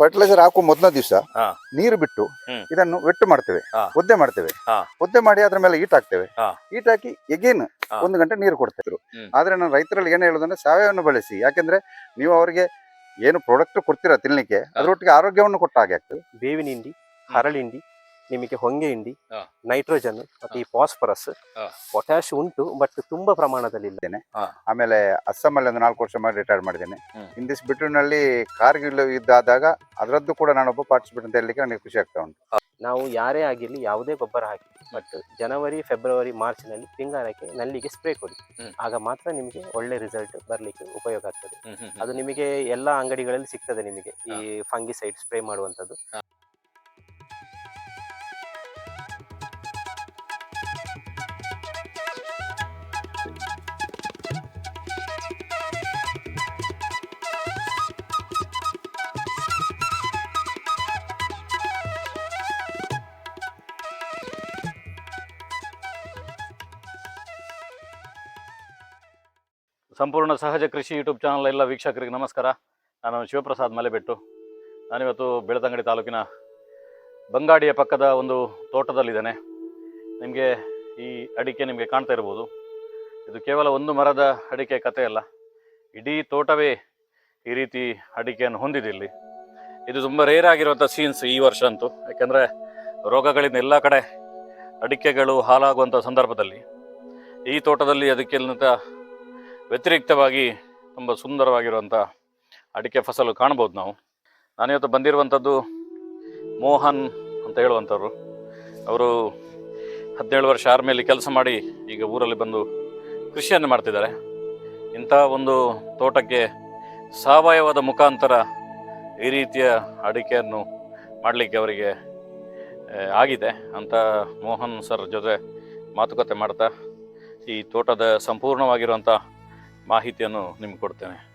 Fertiliser ಹಾಕುವ ಮೊದಲ ದಿವಸ ಹಾ. ನೀರು ಬಿಟ್ಟು ಹ್ಮ್. ಇದನ್ನು ವೆಟ್ಟು ಮಾಡ್ತೇವೆ ಹಾ. ಒದ್ದೆ ಮಾಡ್ತೇವೆ ಹಾ. ಒದ್ದೆ ಮಾಡಿ ಅದ್ರ ಮೇಲೆ ಈಟ್ ಹಾಕ್ತೇವೆ ಹಾ. ಈಟ್ ಹಾಕಿ ಎಗೇನ್ ಹಾ. ಒಂದು ಗಂಟೆ ನೀರು ಕೊಡ್ತಿದ್ರು ಹ್ಮ್. ಆದ್ರೆ ನಾನು ರೈತರಲ್ಲಿ ಏನ್ ಹೇಳೋದಂದ್ರೆ ಸಾವಯವನ್ನು ಬಳಸಿ ಯಾಕೆಂದ್ರೆ ನೀವು ಅವರಿಗೆ ಏನು ಪ್ರಾಡಕ್ಟ್ ಕೊಡ್ತೀರಾ ತಿನ್ಲಿಕ್ಕೆ ಅದರೊಟ್ಟಿಗೆ ಆರೋಗ್ಯವನ್ನು ಕೊಟ್ಟ ಹಾಗೆ ಆಗ್ತದೆ ಬೇವಿನ ಹಿಂಡಿ ಹರಳಿಂಡಿ ನಿಮಗೆ ಹೊಂಗೆ ಹಿಂಡಿ. ನೈಟ್ರೋಜನ್ ಮತ್ತೆ ಈ ಫಾಸ್ಫರಸ್. ಪೊಟ್ಯಾಶ್ ಉಂಟು ಬಟ್ ತುಂಬಾ ಪ್ರಮಾಣದಲ್ಲಿ ಇದ್ದೇನೆ. ಆಮೇಲೆ ಅಸ್ಸಾಂ ಅಲ್ಲಿ ಒಂದು ನಾಲ್ಕು ವರ್ಷ ಮಾಡಿ ರಿಟೈರ್ ಮಾಡಿದ್ದೇನೆ. ಇನ್ ದಿಸ್ ಅಲ್ಲಿ ಕಾರ್ಗಿಲ್ ಯುದ್ಧ ಆದಾಗ ಅದರದ್ದು ಕೂಡ ನಾನೊಬ್ಬ ಪಾರ್ಟಿಸಿಪೇಟ್ ಅಂತ ಹೇಳಲಿಕ್ಕೆ ನನಗೆ ಖುಷಿ ಆಗ್ತಾ ಉಂಟು. ನಾವು ಯಾರೇ ಆಗಿರಲಿ ಯಾವುದೇ ಗೊಬ್ಬರ ಹಾಕಿ ಬಟ್ ಜನವರಿ ಫೆಬ್ರವರಿ ಮಾರ್ಚ್ನಲ್ಲಿ ತಿಂಗಾರಕ್ಕೆ ನಲ್ಲಿಗೆ ಸ್ಪ್ರೇ ಕೊಡಿ. ಆಗ ಮಾತ್ರ ನಿಮಗೆ ಒಳ್ಳೆ ರಿಸಲ್ಟ್ ಬರ್ಲಿಕ್ಕೆ ಉಪಯೋಗ ಆಗ್ತದೆ. ಅದು ನಿಮಗೆ ಎಲ್ಲಾ ಅಂಗಡಿಗಳಲ್ಲಿ ಸಿಗ್ತದೆ ನಿಮಗೆ ಈ ಫಂಗಿಸೈಡ್ ಸ್ಪ್ರೇ ಮಾಡುವಂತದ್ದು ಸಂಪೂರ್ಣ ಸಹಜ ಕೃಷಿ ಯೂಟ್ಯೂಬ್ ಚಾನಲ್ ಎಲ್ಲ ವೀಕ್ಷಕರಿಗೆ ನಮಸ್ಕಾರ. ನಾನು ಶಿವಪ್ರಸಾದ್ ಮಲೆಬೆಟ್ಟು. ನಾನಿವತ್ತು ಬೆಳತಂಗಡಿ ತಾಲೂಕಿನ ಬಂಗಾಡಿಯ ಪಕ್ಕದ ಒಂದು ತೋಟದಲ್ಲಿದ್ದೇನೆ. ನಿಮಗೆ ಈ ಅಡಿಕೆ ನಿಮಗೆ ಕಾಣ್ತಾ ಇರ್ಬೋದು. ಇದು ಕೇವಲ ಒಂದು ಮರದ ಅಡಿಕೆ ಕಥೆ ಅಲ್ಲ. ಇಡೀ ತೋಟವೇ ಈ ರೀತಿ ಅಡಿಕೆಯನ್ನು ಹೊಂದಿದೆ ಇಲ್ಲಿ. ಇದು ತುಂಬ ರೇರ್ ಆಗಿರುವಂಥ ಸೀನ್ಸ್ ಈ ವರ್ಷ ಅಂತೂ. ಯಾಕೆಂದರೆ ರೋಗಗಳಿಂದ ಎಲ್ಲ ಕಡೆ ಅಡಿಕೆಗಳು ಹಾಲಾಗುವಂಥ ಸಂದರ್ಭದಲ್ಲಿ ಈ ತೋಟದಲ್ಲಿ ಅದಕ್ಕೆಲ್ಲಂತ ವ್ಯತಿರಿಕ್ತವಾಗಿ ತುಂಬ ಸುಂದರವಾಗಿರುವಂಥ ಅಡಿಕೆ ಫಸಲು ಕಾಣ್ಬೋದು ನಾವು. ನಾನಿವತ್ತು ಬಂದಿರುವಂಥದ್ದು ಮೋಹನ್ ಅಂತ ಹೇಳುವಂಥವ್ರು. ಅವರು ಹದಿನೇಳು ವರ್ಷ ಆರ್ಮಿಯಲ್ಲಿ ಕೆಲಸ ಮಾಡಿ ಈಗ ಊರಲ್ಲಿ ಬಂದು ಕೃಷಿಯನ್ನು ಮಾಡ್ತಿದ್ದಾರೆ. ಇಂಥ ಒಂದು ತೋಟಕ್ಕೆ ಸಾವಯವದ ಮುಖಾಂತರ ಈ ರೀತಿಯ ಅಡಿಕೆಯನ್ನು ಮಾಡಲಿಕ್ಕೆ ಅವರಿಗೆ ಆಗಿದೆ ಅಂತ ಮೋಹನ್ ಸರ್ ಜೊತೆ ಮಾತುಕತೆ ಮಾಡ್ತಾ ಈ ತೋಟದ ಸಂಪೂರ್ಣವಾಗಿರುವಂಥ ಮಾಹಿತಿಯನ್ನು ನಿಮ್ಗೆ ಕೊಡ್ತೇನೆ.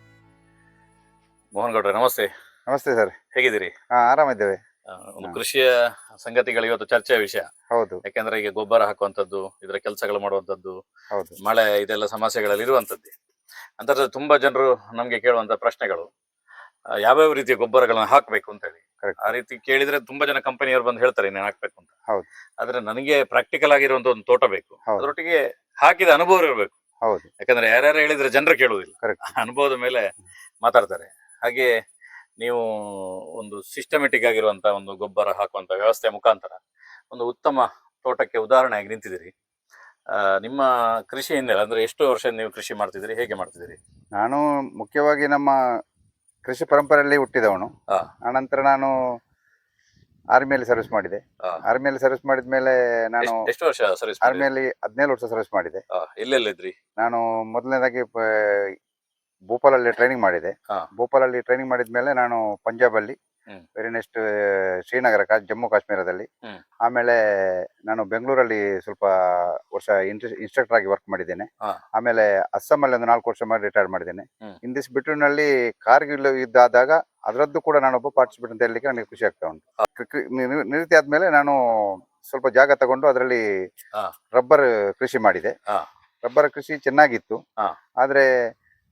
ಮೋಹನ್ ಗೌಡ್ರೆ ನಮಸ್ತೆ. ನಮಸ್ತೆ ಸರ್. ಹೇಗಿದ್ದೀರಿ? ಹಾ ಆರಾಮಿದ್ದೇವೆ. ಆ, ಒಂದು. ಕೃಷಿಯ ಸಂಗತಿಗಳು ಇವತ್ತು ಚರ್ಚೆಯ ವಿಷಯ. ಹೌದು. ಯಾಕೆಂದ್ರೆ ಈಗ ಗೊಬ್ಬರ ಹಾಕುವಂಥದ್ದು ಇದರ ಕೆಲಸಗಳು ಮಾಡುವಂಥದ್ದು ಹೌದು. ಮಳೆ ಇದೆಲ್ಲ ಸಮಸ್ಯೆಗಳಲ್ಲಿ ಇರುವಂಥದ್ದು. ಅಂತಂದ್ರೆ ತುಂಬಾ ಜನರು ನಮ್ಗೆ ಕೇಳುವಂತ ಪ್ರಶ್ನೆಗಳು ಆ, ಯಾವ್ಯಾವ ರೀತಿಯ ಗೊಬ್ಬರಗಳನ್ನ ಹಾಕ್ಬೇಕು ಅಂತ ಹೇಳಿ. Correct. ಆ ರೀತಿ ಕೇಳಿದ್ರೆ ತುಂಬಾ ಜನ ಕಂಪನಿಯವರು ಬಂದು ಹೇಳ್ತಾರೆ ನೀನು ಹಾಕ್ಬೇಕು ಅಂತ. ಹೌದು. ಆದ್ರೆ ನನಗೆ ಪ್ರಾಕ್ಟಿಕಲ್ ಆಗಿರುವಂತ ಒಂದು ತೋಟ ಬೇಕು. ಹೌದು. ಅದರೊಟ್ಟಿಗೆ ಹಾಕಿದ ಅನುಭವ ಇರಬೇಕು. ಹೌದು. ಯಾಕಂದ್ರೆ ಯಾರ್ಯಾರು ಹೇಳಿದ್ರೆ ಜನರು ಕೇಳುವುದಿಲ್ಲ. Correct. ಅನುಭವದ ಮೇಲೆ ಮಾತಾಡ್ತಾರೆ. ಹಾಗೆ ನೀವು ಒಂದು ಸಿಸ್ಟಮೆಟಿಕ್ ಆಗಿರುವಂತ ಒಂದು ಗೊಬ್ಬರ ಹಾಕುವಂತ ವ್ಯವಸ್ಥೆ ಮುಖಾಂತರ ಒಂದು ಉತ್ತಮ ತೋಟಕ್ಕೆ ಉದಾಹರಣೆಯಾಗಿ ನಿಂತಿದ್ದೀರಿ. ಆ, ನಿಮ್ಮ ಕೃಷಿ ಹಿನ್ನೆಲೆ ಅಂದ್ರೆ ಎಷ್ಟು ವರ್ಷ ನೀವು ಕೃಷಿ ಮಾಡ್ತಿದ್ದೀರಿ ಹೇಗೆ ಮಾಡ್ತಿದ್ದೀರಿ? ನಾನು ಮುಖ್ಯವಾಗಿ ನಮ್ಮ ಕೃಷಿ ಪರಂಪರೆಯಲ್ಲಿ ಹುಟ್ಟಿದವನು. ಆನಂತರ ನಾನು ಆರ್ಮಿಯಲ್ಲಿ ಸರ್ವಿಸ್ ಮಾಡಿದೆ. ಹಾ. ಆರ್ಮಿಯಲ್ಲಿ ಸರ್ವಿಸ್ ಮಾಡಿದ್ಮೇಲೆ ನಾನು ಎಷ್ಟ್- ಎಷ್ಟು ವರ್ಷ ಸರ್ವಿಸ್ ಆರ್ಮಿಯಲ್ಲಿ ಹದಿನೇಳು ವರ್ಷ ಸರ್ವಿಸ್ ಮಾಡಿದೆ. ಎಲ್ಲೆಲ್ಲಿದ್ರಿ ನಾನು ಮೊದಲನೇದಾಗಿ ಪ- ಭೋಪಾಲಲ್ಲಿ ಟ್ರೈನಿಂಗ್ ಮಾಡಿದೆ. ಭೂಪಾಲಲ್ಲಿ ಭೋಪಾಲಲ್ಲಿ ಟ್ರೈನಿಂಗ್ ಮಾಡಿದ್ಮೇಲೆ ನಾನು ಪಂಜಾಬಲ್ಲಿ ಅಲ್ಲಿ ವೆರಿ ನೆಕ್ಸ್ಟ್ ಶ್ರೀನಗರ ಕಾ- ಜಮ್ಮು ಕಾಶ್ಮೀರದಲ್ಲಿ. ಹ್ಮ್. ಆಮೇಲೆ ನಾನು ಬೆಂಗಳೂರಲ್ಲಿ ಸ್ವಲ್ಪ ವರ್ಷ ಇನ್ಸ್ಟ್ರಕ್ಟರ್ ಆಗಿ ವರ್ಕ್ ಮಾಡಿದ್ದೇನೆ. ಆಮೇಲೆ ಆಮೇಲೆ ಅಸ್ಸಾಮಲ್ಲಿ ಒಂದು ನಾಲ್ಕು ವರ್ಷ ಮಾಡಿ ರಿಟೈರ್ ಮಾಡಿದ್ದೇನೆ. ಹ್ಮ್. ಇನ್ ದಿಸ್ ಬಿಟ್ವಿನಲ್ಲಿ ಕಾರ್ಗಿಲ್ ಯುದ್ಧ ಆದಾಗ ಅದರದ್ದು ಕೂಡ ನಾನೊಬ್ಬ ಪಾರ್ಟಿಸಿಪೇಟ್ ಅಂತ ಹೇಳಲಿಕ್ಕೆ ನನಗೆ ಖುಷಿ ಆಗ್ತಾ ಉಂಟು ನಿವೃತ್ತಿ ಆದ್ಮೇಲೆ ನಾನು ಸ್ವಲ್ಪ ಜಾಗ ತಗೊಂಡು ಅದರಲ್ಲಿ ರಬ್ಬರ್ ಕೃಷಿ ಮಾಡಿದೆ. ರಬ್ಬರ್ ಕೃಷಿ ಚೆನ್ನಾಗಿತ್ತು. ಆದ್ರೆ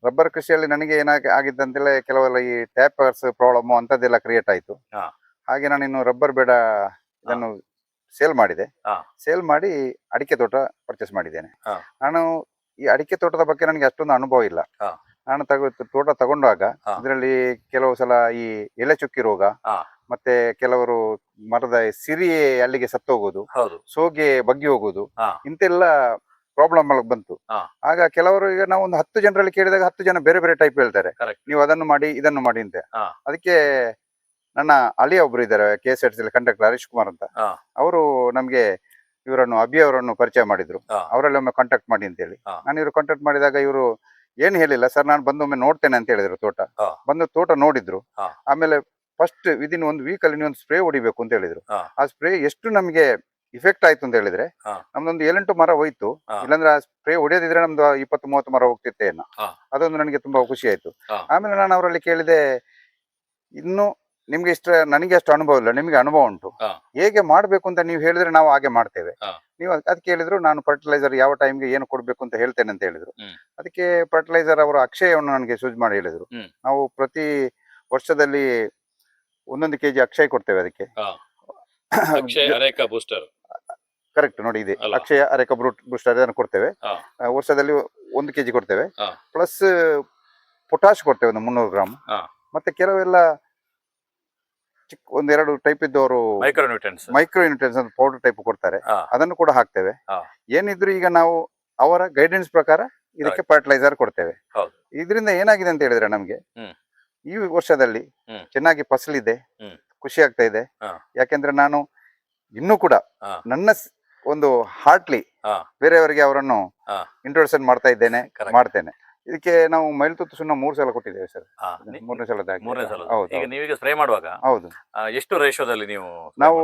ರಬ್ಬರ್ ಕೃಷಿಯಲ್ಲಿ ನನಗೆ ಏನಾಗಿ ಆಗಿದ್ದಂತೆಲ್ಲ ಕೆಲವೆಲ್ಲ ಈ ಟ್ಯಾಪರ್ಸ್ ಪ್ರಾಬ್ಲಮ್ ಅಂತದೆಲ್ಲ ಕ್ರಿಯೇಟ್ ಆಯ್ತು. ಹಾಗೆ ನಾನು ಇನ್ನು ರಬ್ಬರ್ ಬೇಡ ಇದನ್ನು ಸೇಲ್ ಮಾಡಿದೆ. ಸೇಲ್ ಮಾಡಿ ಅಡಿಕೆ ತೋಟ ಪರ್ಚೇಸ್ ಮಾಡಿದ್ದೇನೆ ನಾನು ಈ ಅಡಿಕೆ ತೋಟದ ಬಗ್ಗೆ ನನಗೆ ಅಷ್ಟೊಂದು ಅನುಭವ ಇಲ್ಲ. ನಾನು ತಗೋ ತೋಟ ತಗೊಂಡಾಗ. ಇದರಲ್ಲಿ ಕೆಲವು ಸಲ ಈ ಎಲೆ ಚುಕ್ಕಿ ರೋಗ ಮತ್ತೆ ಕೆಲವರು ಮರದ ಸಿರಿ ಅಲ್ಲಿಗೆ ಸತ್ತೋಗೋದು ಸೋಗೆ ಬಗ್ಗಿ ಹೋಗುದು. ಇಂತೆಲ್ಲ ಪ್ರಾಬ್ಲಮ್ ಬಂತು. ಆಗ ಕೆಲವರು ಈಗ ನಾವು ಒಂದು ಹತ್ತು ಜನರಲ್ಲಿ ಕೇಳಿದಾಗ ಹತ್ತು ಜನ ಬೇರೆ ಬೇರೆ ಟೈಪ್ ಹೇಳ್ತಾರೆ. ನೀವು ಅದನ್ನು ಮಾಡಿ ಇದನ್ನು ಮಾಡಿ ಅಂತ. ಅದಕ್ಕೆ ನನ್ನ ಅಳಿಯ ಒಬ್ರು ಇದ್ದಾರೆ K S R C conductor Harish Kumar ಅಂತ. ಅವರು ನಮ್ಗೆ ಇವರನ್ನು ಅಭಿ ಅವರನ್ನು ಪರಿಚಯ ಮಾಡಿದ್ರು. ಅವರಲ್ಲಿ ಒಮ್ಮೆ ಕಾಂಟ್ಯಾಕ್ಟ್ ಮಾಡಿ ಅಂತ ಹೇಳಿ. ನಾನು ಇವರು ಕಾಂಟ್ಯಾಕ್ಟ್ ಮಾಡಿದಾಗ ಇವರು ಏನ್ ಹೇಳಿಲ್ಲ ಸರ್ ನಾನು ಬಂದು ಒಮ್ಮೆ ನೋಡ್ತೇನೆ ಅಂತ ಹೇಳಿದ್ರು ತೋಟ ಹಾ. ಬಂದು ತೋಟ ನೋಡಿದ್ರು ಹಾ. ಆಮೇಲೆ ಫಸ್ಟ್ ವಿದಿನ್ ಒಂದು ವೀಕ್ ಅಲ್ಲಿ ನೀವು ಒಂದು ಸ್ಪ್ರೇ ಹೊಡಿಬೇಕು ಅಂತ ಹೇಳಿದ್ರು ಹಾ. ಆ ಸ್ಪ್ರೇ ಎಷ್ಟು ನಮಗೆ ಇಫೆಕ್ಟ್ ಆಯ್ತು ಅಂತ ಹೇಳಿದ್ರೆ ಹಾ. ನಮ್ದೊಂದು ಏಳೆಂಟು ಮರ ಹೋಯ್ತು ಹಾ. ಇಲ್ಲಾಂದ್ರೆ ಆ ಸ್ಪ್ರೇ ಹೊಡೆಯೋದಿದ್ರೆ ನಮ್ದು ಇಪ್ಪತ್ತು ಮೂವತ್ತು ಮರ ಹೋಗ್ತಿತ್ತೇನ ಹಾ. ಅದೊಂದು ನನಗೆ ತುಂಬಾ ಖುಷಿ ಆಯ್ತು ಹಾ. ಆಮೇಲೆ ನಾನು ಅವರಲ್ಲಿ ಕೇಳಿದೆ ಇನ್ನು ನಿಮ್ಗೆ ಇಷ್ಟ ನನಗೆ ಅಷ್ಟು ಅನುಭವ ಇಲ್ಲ ನಿಮಗೆ ಅನುಭವ ಉಂಟು ಹಾ. ಹೇಗೆ ಮಾಡ್ಬೇಕು ಅಂತ ನೀವು ಹೇಳಿದ್ರೆ ನಾವು ಹಾಗೆ ಮಾಡ್ತೇವೆ ಹಾ. ನೀವು ಅದ್- ಅದಕ್ಕೆ ಹೇಳಿದ್ರು ನಾನು ಫರ್ಟಿಲೈಸರ್ ಯಾವ ಟೈಮ್ಗೆ ಏನು ಕೊಡ್ಬೇಕು ಅಂತ ಹೇಳ್ತೇನೆ ಅಂತ ಹೇಳಿದ್ರು ಹ್ಮ್. ಅದಕ್ಕೆ ಫರ್ಟಿಲೈಸರ್ ಅವರು ಅಕ್ಷಯವನ್ನು ನನಗೆ ಸೂಜ್ ಮಾಡಿ ಹೇಳಿದ್ರು ಹ್ಮ್. ನಾವು ಪ್ರತಿ ವರ್ಷದಲ್ಲಿ ಒಂದೊಂದು ಕೆಜಿ ಅಕ್ಷಯ ಕೊಡ್ತೇವೆ ಅದಕ್ಕೆ ಹಾ. ಅಕ್ಷಯ್ ಅರೇಕಾ ಬೂಸ್ಟರ್ ಕರೆಕ್ಟ್ ನೋಡಿ ಇದೆ ಅಲ್ಲ. ಅಕ್ಷಯ ಅರೆಕ ಬ್ರೂಟ್ ಬೂಸ್ಟರ್ ಅದನ್ನು ಕೊಡ್ತೇವೆ ಹಾ. ಆ, ವರ್ಷದಲ್ಲಿ ಒಂದು ಕೆಜಿ ಕೊಡ್ತೇವೆ ಹಾ. ಪ್ಲಸ್ ಪೊಟಾಶ್ ಕೊಡ್ತೇವೆ ಒಂದು ಮುನ್ನೂರು ಗ್ರಾಮ್ ಹಾ. ಮತ್ತೆ ಕೆಲವೆಲ್ಲ ಚಿಕ್ಕ ಒಂದೆರಡು ಟೈಪ್ ಇದ್ದವರು ಮೈಕ್ರೋ ನ್ಯೂಟ್ರಿಯನ್ಸ್ ಅಂತ ಪೌಡರ್ ಟೈಪ್ ಕೊಡ್ತಾರೆ ಹಾ. ಅದನ್ನು ಕೂಡ ಹಾಕ್ತೇವೆ ಹಾ. ಏನಿದ್ರು ಈಗ ನಾವು ಅವರ ಗೈಡೆನ್ಸ್ ಪ್ರಕಾರ ಇದಕ್ಕೆ ಫರ್ಟಿಲೈಸರ್ ಕೊಡ್ತೇವೆ ಹೌದು. ಇದರಿಂದ ಏನಾಗಿದೆ ಅಂತ ಹೇಳಿದ್ರೆ ನಮ್ಗೆ ಹ್ಮ್. ಈ ವರ್ಷದಲ್ಲಿ ಹ್ಮ್. ಚೆನ್ನಾಗಿ ಫಸಲಿದೆ ಹ್ಮ್. ಖುಷಿ ಆಗ್ತಾ ಇದೆ ಹಾ. ಯಾಕೆಂದ್ರೆ ನಾನು ಇನ್ನೂ ಕೂಡ ಹಾ. ನನ್ನ ಸ್- ಒಂದು ಹಾರ್ಟ್ಲಿ ಹಾ. ಬೇರೆಯವರಿಗೆ ಅವರನ್ನು ಹಾ. ಇಂಟ್ರೊಡಕ್ಷನ್ ಮಾಡ್ತಾ ಇದ್ದೇನೆ Correct. ಮಾಡ್ತೇನೆ ಇದಕ್ಕೆ ನಾವು ಮೈಲ್ತುತ್ತು ಸುಣ್ಣ ಮೂರು ಸಲ ಕೊಟ್ಟಿದ್ದೇವೆ ಸರ್ ಆ, ನಿ- ಮೂರನೇ ಸಲದ ಮೂರನೇ ಸಲ ಹೌದು ಈಗ ಹೌದು. ನೀವೀಗ ಸ್ಪ್ರೇ ಮಾಡುವಾಗ ಹೌದು ಆ, ಎಷ್ಟು ರೇಷೋದಲ್ಲಿ ನೀವು ನಾವು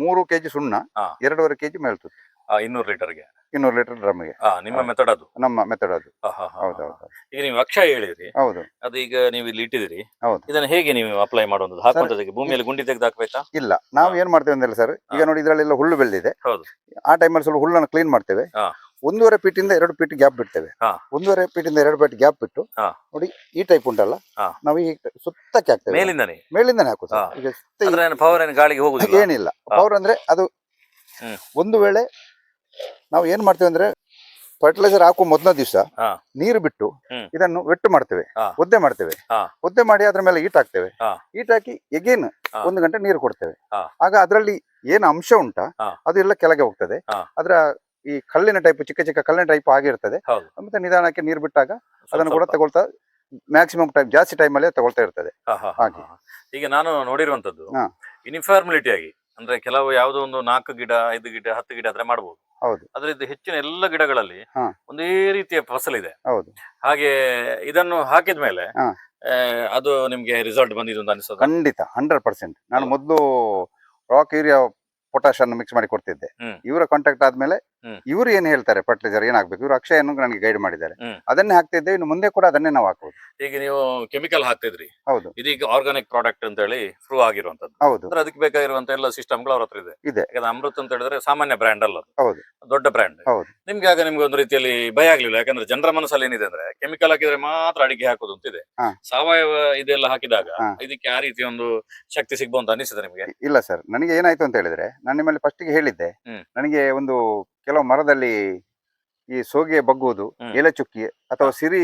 ಮೂರು ಕೆಜಿ ಸುಣ್ಣ ಹಾ. ಎರಡೂವರೆ ಕೆಜಿ ಮೇಲ್ತುತ್ತು ಇನ್ನೂರು ಲೀಟರ್ಗೆ ಇನ್ನೂರು ಲೀಟರ್ ಡ್ರಮ್ಗೆ ಆ, ನಿಮ್ಮ ಹೌದು. ಮೆಥಡ್ ಅದು ನಮ್ಮ ಮೆಥಡ್ ಅದು ಆ, ಹಾ, ಹಾ, ಹೌದು ಹಾ. ಹೌದು ಈಗ ನೀವು ಅಕ್ಷ ಹೇಳಿದ್ರಿ ಹೌದು ಅದು ಈಗ ನೀವು ಇಲ್ಲಿ ಇಟ್ಟಿದ್ರಿ ಹೌದು. ಇದನ್ನ ಹೇಗೆ ನೀವು ಅಪ್ಲೈ ಮಾಡುವಂಥದ್ದು ಹಾಕುವಂಥದ್ದಕ್ಕೆ ಭೂಮಿಯಲ್ಲಿ ಗುಂಡಿ ತೆಗೆದು ಹಾಕ್ಬೇಕಾ ಇಲ್ಲ ನಾವು ಹಾ. ಏನ್ ಮಾಡ್ತೇವೆ ಅಂದ್ರೆ ಸರ್ ಈಗ. ನೋಡಿ ಇದರಲ್ಲೆಲ್ಲ ಹುಲ್ಲು ಬೆಳೆದಿದೆ ಹೌದು. ಆ ಟೈಮಲ್ಲಿ ಸ್ವಲ್ಪ ಹುಲ್ಲನ್ನು ಕ್ಲೀನ್ ಮಾಡ್ತೇವೆ ಹಾ. ಒಂದೂವರೆ ಇಂದ ಎರಡು ಫೀಟ್ ಗ್ಯಾಪ್ ಬಿಡ್ತೇವೆ ಹಾ. ಒಂದೂವರೆ ಇಂದ ಎರಡು ಫೀಟ್ ಗ್ಯಾಪ್ ಬಿಟ್ಟು ಹಾ. ನೋಡಿ ಈ ಟೈಪ್ ಉಂಟಲ್ಲ ಹಾ. ನಾವು ಈ ಸುತ್ತಕ್ಕೆ ಹಾಕ್ತೇವೆ ಮೇಲಿಂದನೇ ಮೇಲಿಂದಾನೆ ಹಾಕು ಸರ್ ಹಾ. ಈಗ ಸುತ್ತ ಈ- ಅಂದ್ರೆ ಪವರ್ ಏನು ಗಾಳಿಗೆ ಹೋಗುದಿಲ್ಲ ಏನಿಲ್ಲ. ಪವರ್ ಅಂದ್ರೆ ಅದು ಹ್ಮ್. ಒಂದು ವೇಳೆ ನಾವು ಏನ್ ಮಾಡ್ತೇವೆ ಅಂದ್ರೆ ಫರ್ಟಿಲೈಸರ್ ಹಾಕುವ ಮೊದಲ ದಿವಸ ಹಾ. ನೀರು ಬಿಟ್ಟು ಹ್ಮ್. ಇದನ್ನು ವೆಟ್ಟು ಮಾಡ್ತೇವೆ ಹಾ. ಒದ್ದೆ ಮಾಡ್ತೇವೆ ಹಾ. ಒದ್ದೆ ಮಾಡಿ ಅದ್ರ ಮೇಲೆ ಈಟ್ ಹಾಕ್ತೇವೆ ಹಾ. ಈಟ್ ಹಾಕಿ ಎಗೇನ್ ಹಾ. ಒಂದು ಗಂಟೆ ನೀರು ಕೊಡ್ತೇವೆ ಹಾ. ಆಗ ಅದರಲ್ಲಿ ಏನು ಅಂಶ ಉಂಟಾ ಹಾ. ಅದು ಎಲ್ಲ ಕೆಳಗೆ ಹೋಗ್ತದೆ ಅದ್ರ ಈ ಕಲ್ಲಿನ ಟೈಪ್ ಚಿಕ್ಕ ಚಿಕ್ಕ ಕಲ್ಲಿನ ಟೈಪ್ ಆಗಿರ್ತದೆ ಹೌದು. ಮತ್ತೆ ನಿಧಾನಕ್ಕೆ ನೀರು ಬಿಟ್ಟಾಗ ಅದನ್ನು ಕೂಡ. ತಗೊಳ್ತಾ ಮ್ಯಾಕ್ಸಿಮಮ್ ಟೈಮ್ ಜಾಸ್ತಿ ಟೈಮಲ್ಲಿ ತಗೊಳ್ತಾ ಇರ್ತದೆ ಹಾ, ಹಾ, ಹಾ, ಹಾಗೆ. ಹಾ. ಈಗ ನಾನು ನೋಡಿರುವಂತದ್ದು ಹಾ. ಯೂನಿಫಾರ್ಮಿಲಿಟಿ ಆಗಿ ಅಂದ್ರೆ ಕೆಲವು ಯಾವುದೋ ಒಂದು ನಾಲ್ಕು ಗಿಡ ಐದು ಗಿಡ ಹತ್ತು ಗಿಡ ಆದ್ರೆ ಮಾಡಬಹುದು ಹೌದು. ಆದ್ರೆ ಇದು ಹೆಚ್ಚಿನ ಎಲ್ಲ ಗಿಡಗಳಲ್ಲಿ ಹಾ. ಒಂದೇ ರೀತಿಯ ಫಸಲಿದೆ ಹೌದು ಹಾಗೆ ಇದನ್ನು ಹಾಕಿದ ಮೇಲೆ ಹಾ. ಅದು ನಿಮ್ಗೆ ರಿಸಲ್ಟ್ ಬಂದಿದೆ ಅಂತ ಅನಿಸೋದು ಖಂಡಿತ ಹಂಡ್ರೆಡ್ ಪರ್ಸೆಂಟ್ ನಾನು ಮೊದಲು ರಾಕ್ ಏರಿಯಾ ಪೊಟಾಶ್ ಅನ್ನು ಮಿಕ್ಸ್ ಮಾಡಿ ಕೊಡ್ತಿದ್ದೆ ಹ್ಮ್. ಇವರ ಕಾಂಟ್ಯಾಕ್ಟ್ ಆದ್ಮೇಲೆ. ಇವರು ಏನ್ ಹೇಳ್ತಾರೆ ಫರ್ಟಿಲೈಸರ್ ಏನಾಗ್ಬೇಕು? ಇವ್ರು ಅಕ್ಷಯ ನನಗೆ ಗೈಡ್ ಮಾಡಿದ್ದಾರೆ. ಅದನ್ನೇ ಹಾಕ್ತಿದ್ದೆ ಇನ್ನು ಮುಂದೆ ಕೂಡ ಅದನ್ನೇ ನಾವು ಹಾಕಬಹುದು ಈಗ ನೀವು ಕೆಮಿಕಲ್ ಹಾಕ್ತಿದ್ರಿ. ಹೌದು. ಇದೀಗ ಆರ್ಗಾನಿಕ್ ಪ್ರಾಡಕ್ಟ್ ಅಂತ ಹೇಳಿ ಪ್ರೂವ್ ಆಗಿರುವಂತದ್ದು ಹೌದು. ಅದಕ್ಕೆ ಬೇಕಾಗಿರುವಂತ ಎಲ್ಲ ಸಿಸ್ಟಮ್ಗಳು ಅವ್ರ ಹತ್ರ ಇದೆ. ಇದೆ. ಅಮೃತ್ ಅಂತ ಹೇಳಿದ್ರೆ ಸಾಮಾನ್ಯ ಬ್ರ್ಯಾಂಡ್ ಅಲ್ಲ. ಹೌದು. ದೊಡ್ಡ ಬ್ರ್ಯಾಂಡ್ ಹೌದು. ನಿಮ್ಗೆ ಆಗ ನಿಮ್ಗೆ ಒಂದು ರೀತಿಯಲ್ಲಿ ಭಯ ಆಗ್ಲಿಲ್ಲ. ಯಾಕಂದ್ರೆ ಜನರ ಮನಸ್ಸಲ್ಲಿ ಏನಿದೆ ಅಂದ್ರೆ ಕೆಮಿಕಲ್ ಹಾಕಿದ್ರೆ ಮಾತ್ರ ಅಡಿಗೆ ಹಾಕೋದು ಅಂತಿದೆ. ಇದೆ ಸಾವಯವ ಇದೆಲ್ಲ ಹಾಕಿದಾಗ ಇದಕ್ಕೆ ಆ ರೀತಿ ಒಂದು ಶಕ್ತಿ ಸಿಗ್ಬೋದು ಅನಿಸ್ತದೆ ನಿಮ್ಗೆ? ಇ- ಇಲ್ಲ ಸರ್. ನನಗೆ ಏನಾಯ್ತು ಅಂತ ಹೇಳಿದ್ರೆ ನಾನು ನಿಮ್ಮಲ್ಲಿ ಫಸ್ಟಿಗೆ ಹೇಳಿದ್ದೆ. ನನಗೆ ಒಂದು ಕೆಲವು ಮರದಲ್ಲಿ ಈ ಸೋಗೆ ಬಗ್ಗುವುದು. ಎಲೆ ಚುಕ್ಕಿ ಅಥವಾ ಸಿರಿ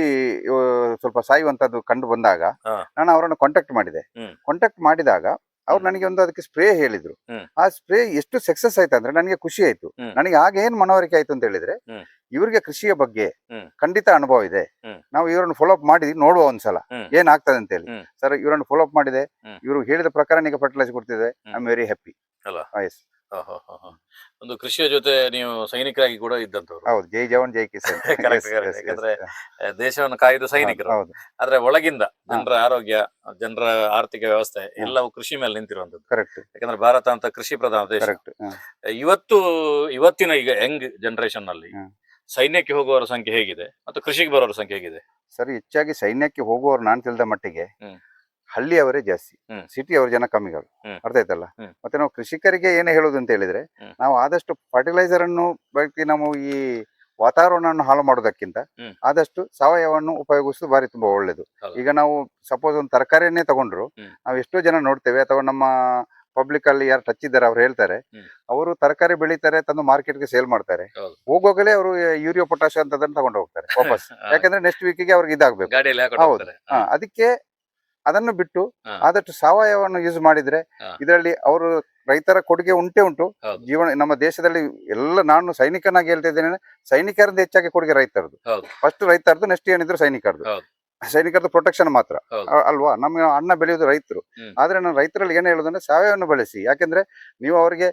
ಆ, ಸ್ವಲ್ಪ ಸಾಯುವಂತದ್ದು ಕಂಡು ಬಂದಾಗ ಹಾ. ನಾನು ಅವರನ್ನು ಕಾಂಟ್ಯಾಕ್ಟ್ ಮಾಡಿದೆ ಹ್ಮ್. ಕಾಂಟ್ಯಾಕ್ಟ್ ಮಾಡಿದಾಗ ಅವ್ರು ನನಗೆ ಒಂದು ಅದಕ್ಕೆ ಸ್ಪ್ರೇ ಹೇಳಿದ್ರು ಹ್ಮ್. ಆ ಸ್ಪ್ರೇ ಎಷ್ಟು ಸಕ್ಸಸ್ ಆಯ್ತು ಅಂದ್ರೆ ನನಗೆ ಖುಷಿ ಆಯ್ತು ಹ್ಮ್. ನನಗೆ ಆಗ ಏನ್ ಮನವರಿಕೆ ಆಯ್ತು ಅಂತ ಹೇಳಿದ್ರೆ ಹ್ಮ್. ಇವ್ರಿಗೆ ಕೃಷಿಯ ಬಗ್ಗೆ ಹ್ಮ್. ಖಂಡಿತ ಅನುಭವ ಇದೆ ಹ್ಮ್. ನಾವು ಇವರನ್ನು ಫಾಲೋ ಅಪ್ ಮಾಡಿ ನೋಡುವ ಒಂದ್ಸಲ ಹ್ಮ್. ಏನಾಗ್ತದೆ ಅಂತ ಹೇಳಿ ಹ್ಮ್. ಸರ್ ಇವರನ್ನು ಫಾಲೋ ಅಪ್ ಮಾಡಿದೆ ಹ್ಮ್. ಇವರು ಹೇಳಿದ ಪ್ರಕಾರ ನೀವು ಫರ್ಟಿಲೈಸ್ ಕೊಡ್ತಿದೆ ಐ ಆಮ್ ವೆರಿ ಹ್ಯಾಪಿ ಅಲ್ಲ? ಎಸ್. ಒಂದು ಕೃಷಿಯ ಜೊತೆ ನೀವು ಸೈನಿಕರಾಗಿ ಕೂಡ ಇದ್ದಂತವ್ರು ಹೌದು ಜೈ ಜವಾನ್ ಜೈ ಕಿಸಾನ್. Correct, correct. ಯಾಕಂದ್ರೆ ಆ, ದೇಶವನ್ನು ಕಾಯ್ದು ಸೈನಿಕರು. ಹೌದು ಆದ್ರೆ ಒಳಗಿಂದ ಜನರ ಆರೋಗ್ಯ ಜನರ ಆರ್ಥಿಕ ವ್ಯವಸ್ಥೆ ಎಲ್ಲವೂ ಕೃಷಿ ಮೇಲೆ ನಿಂತಿರುವಂತದ್ದು ಕರೆಕ್ಟ್ ಯಾಕಂದ್ರೆ ಭಾರತ ಅಂತ ಕೃಷಿ ಪ್ರಧಾನ ದೇಶ. ಕರೆಕ್ಟ್ ಇವತ್ತು ಇವತ್ತಿನ ಈಗ ಯಂಗ್ ಜನರೇಷನ್ನಲ್ಲಿ ಹ್ಮ್. ಸೈನ್ಯಕ್ಕೆ ಹೋಗುವವರ ಸಂಖ್ಯೆ ಹೇಗಿದೆ? ಮತ್ತು ಕೃಷಿಗೆ ಬರೋರ ಸಂಖ್ಯೆ ಹೇಗಿದೆ? ಸರ್ ಹೆಚ್ಚಾಗಿ ಸೈನ್ಯಕ್ಕೆ ಹೋಗುವವರು ನಾನು ತಿಳಿದ ಮಟ್ಟಿಗೆ ಹ್ಮ್. ಹಳ್ಳಿಯವರೇ ಜಾಸ್ತಿ ಸಿಟಿಯವರ ಸಿಟಿ ಅವ್ರ ಜನ ಕಮ್ಮಿಗಳು. ಅರ್ಥ ಆಯ್ತಲ್ಲ? ಮತ್ತೆ ನಾವು ಕೃಷಿಕರಿಗೆ ಏನೇ ಹೇಳೋದು ಅಂತ ಹೇಳಿದ್ರೆ ನಾವು ಆದಷ್ಟು ಫರ್ಟಿಲೈಸರ್ ಅನ್ನು ಬಳಸಿ ನಾವು ಈ ವಾತಾವರಣವನ್ನು ಹಾಳು ಮಾಡೋದಕ್ಕಿಂತ ಆದಷ್ಟು ಸಾವಯವವನ್ನು ಉಪಯೋಗಿಸುವುದು ಬಾರಿ ತುಂಬಾ ಒಳ್ಳೇದು. ಈಗ ನಾವು ಸಪೋಸ್ ಒಂದು ತರಕಾರಿಯನ್ನೇ ತಗೊಂಡ್ರು. ನಾವು ಎಷ್ಟೋ ಜನ ನೋಡ್ತೇವೆ ಅಥವಾ ನಮ್ಮ ಪಬ್ಲಿಕ್ ಅಲ್ಲಿ ಯಾರು ಟಚ್ ಇದ್ದಾರೆ ಅವ್ರು ಹೇಳ್ತಾರೆ. ಅವರು ತರಕಾರಿ ಬೆಳಿತಾರೆ ತಂದು ಮಾರ್ಕೆಟ್ಗೆ ಸೇಲ್ ಮಾಡ್ತಾರೆ. ಹೋಗೋಗಲೇ ಹೋಗುವಾಗಲೇ ಅವರು ಯೂರಿಯಾ ಪೊಟ್ಯಾಶ್ ಅಂತದನ್ನ ತಗೊಂಡು ಹೋಗ್ತಾರೆ ವಾಪಸ್. ಯಾಕಂದ್ರೆ ನೆಕ್ಸ್ಟ್ ವೀಕಿಗೆ ಅವ್ರಿಗೆ ಇದಾಗಬೇಕು. ಹೌದು. ಅದಕ್ಕೆ ಅದನ್ನು ಬಿಟ್ಟು. ಆದಷ್ಟು ಸಾವಯವವನ್ನು ಯೂಸ್ ಮಾಡಿದ್ರೆ ಇದರಲ್ಲಿ ಅವರು ರೈತರ ಕೊಡುಗೆ ಉಂಟೆ ಉಂಟು. ಜೀವನ ನಮ್ಮ ದೇಶದಲ್ಲಿ ಎಲ್ಲ ನಾನು ಸೈನಿಕನಾಗಿ ಹೇಳ್ತಾ ಇದ್ದೇನೆ ಸೈನಿಕರಿಂದ ಹೆಚ್ಚಾಗಿ ಕೊಡುಗೆ ರೈತರದ್ದು. ಫಸ್ಟ್ ರೈತರದ್ದು ನೆಕ್ಸ್ಟ್ ಏನಿದ್ರು ಸೈನಿಕರದ್ದು. ಸೈನಿಕರದ್ದು ಪ್ರೊಟೆಕ್ಷನ್ ಮಾತ್ರ. ಅಲ್ವಾ? ನಮ್ಮ ಅನ್ನ ಬೆಳೆಯೋದು ರೈತರು. ಆದ್ರೆ ನಾನು ರೈತರಲ್ಲಿ ಏನ್ ಹೇಳುದಂದ್ರೆ ಸಾವಯವನ್ನು ಬಳಸಿ. ಯಾಕಂದ್ರೆ ನೀವು ಅವರಿಗೆ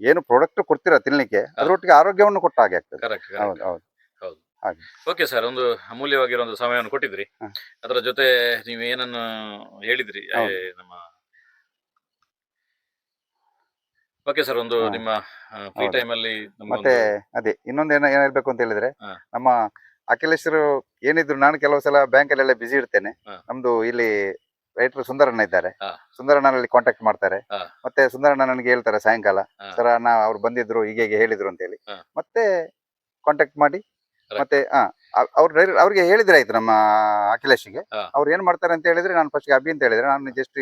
ಏನು ಪ್ರಾಡಕ್ಟ್ ಕೊಡ್ತೀರಾ ತಿನ್ಲಿಕ್ಕೆ ಅದರೊಟ್ಟಿಗೆ ಆರೋಗ್ಯವನ್ನು ಕೊಟ್ಟ ಹಾಗೆ ಆಗ್ತದೆ. ಹೌದು ಹೌದು. ಹೌದು ಓಕೆ ಸರ್ ಒಂದು ಅಮೂಲ್ಯವಾಗಿರೋ ಒಂದು ಸಮಯವನ್ನು ಕೊಟ್ಟಿದ್ರಿ ಹ. ಅದರ ಜೊತೆ ನೀವು ಏನನ್ನು ಹೇಳಿದ್ರಿ ಹೌದು. ನಮ್ಮ ಓಕೆ ಸರ್ ಒಂದು ಹ. ನಿಮ್ಮ ಫ್ರೀ ಹೌದು. ಟೈಮ್ ಅಲ್ಲಿ ಮತ್ತೆ ಅದೇ ಇನ್ನೊಂದು ಏನ ಏನ್ ಹೇಳ್ಬೇಕು ಅಂತ ಹೇಳಿದ್ರೆ ಹಾ. ನಮ್ಮ ಅಖಿಲೇಶ್ರು ಏನಿದ್ರು ನಾನು ಕೆಲವು ಸಲ ಬ್ಯಾಂಕ್ ಅಲ್ಲೆಲ್ಲ ಬಿಸಿ ಇರ್ತೇನೆ ಹಾ. ನಮ್ದು ಇಲ್ಲಿ ರೈತರು ಸುಂದರಣ್ಣ ಇದ್ದಾರೆ ಹಾ. ಸುಂದರಣ್ಣನಲ್ಲಿ ಕಾಂಟ್ಯಾಕ್ಟ್ ಮಾಡ್ತಾರೆ ಹಾ. ಮತ್ತೆ ಸುಂದರಣ್ಣ ನನಗೆ ಹೇಳ್ತಾರೆ ಸಾಯಂಕಾಲ ಹಾ. ಸರ ನಾ ಅವ್ರು ಬಂದಿದ್ರು ಹೀಗೆ ಹೀಗೆ ಹೇಳಿದ್ರು ಅಂತ ಹೇಳಿ ಹಾ. ಮತ್ತೆ ಕಾಂಟ್ಯಾಕ್ಟ್ ಮಾಡಿ. ಮತ್ತೆ ಹಾ ಅವ್ರು ಅವ್ರಿಗೆ ಹೇಳಿದ್ರೆ ಆಯ್ತು ನಮ್ಮ ಅಖಿಲೇಶ್ಗೆ. ಹಾ. ಅವ್ರು ಏನ್ ಮಾಡ್ತಾರೆ ಅಂತ ಹೇಳಿದ್ರೆ ನಾನು ಫಸ್ಟ್ ಅಭಿ ಅಂತ ಹೇಳಿದ್ರೆ ನಾನು ಜಸ್ಟ್